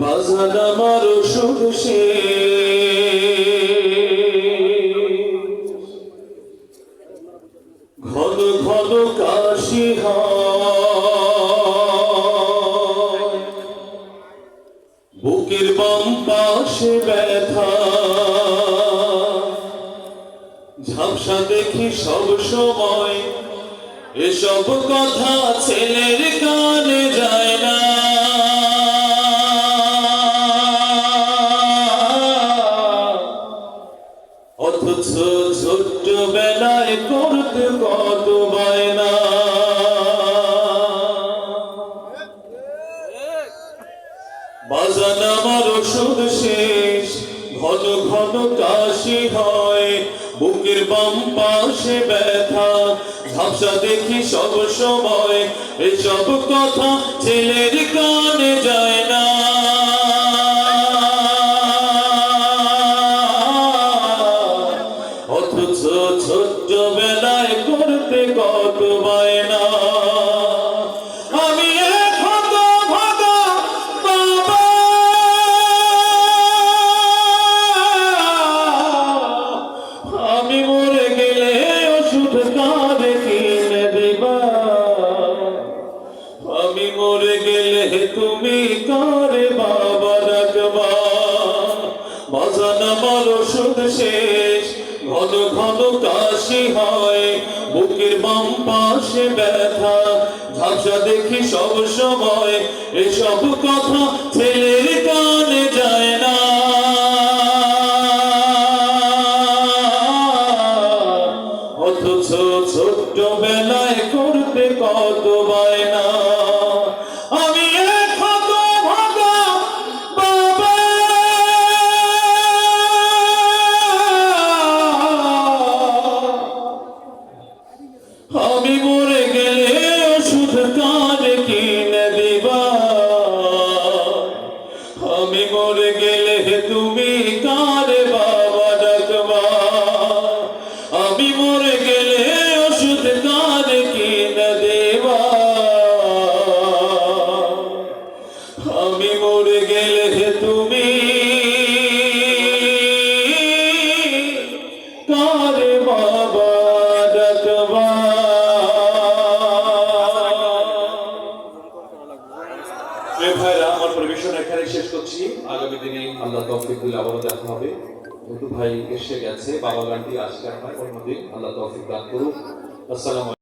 বাজান আমার ওষুধ ঘন ঘন পাশে ব্যথা। ঝাপসা দেখি সব সময় এসব কথা ছেলের কানে ছোট্ট বেলায় করতে কত বায়না। বাজান আমার ওষুধ শেষ, ঘন ঘন কাশি হয়। বুকের বাম পাশে ব্যথা, ঝাপসা দেখি সব সময়। এসব কথা ছেলের কানে যায় না। অথচ ছোট্ট বেলায় করতে কত বায়না। আমি আমি মরে গেলে ওষুধ কাঁদে কিনে দেবা। আমি মরে গেলে তুমি কারে বাবা ডাকবা। বাজান আমার ওষুধ শেষ ঘন ঘন কাশি হয়, বুকের বাম পাশে ব্যথা। ঝাপসা দেখি সব সময়, এসব কথা ছেলের কানে যায় না। অথচ ছোট্ট বেলায় করতে কত আমি মরে গেলে ওষুধ কার কিনে দিবা? আমি মরে গেলে তুমি কার বাবা ডাকবা? আমি মরে প্রিয় ভাইরা, আমার পরিবেশন এখানে শেষ করছি। আগামী দিনে আল্লাহ তফিক দিলে আবারও দেখা হবে। নতুন ভাই এসে গেছে বাবা গানটি আজকে আপনার অন্যদিন আল্লাহ তফিক দান করুক। আসসালামু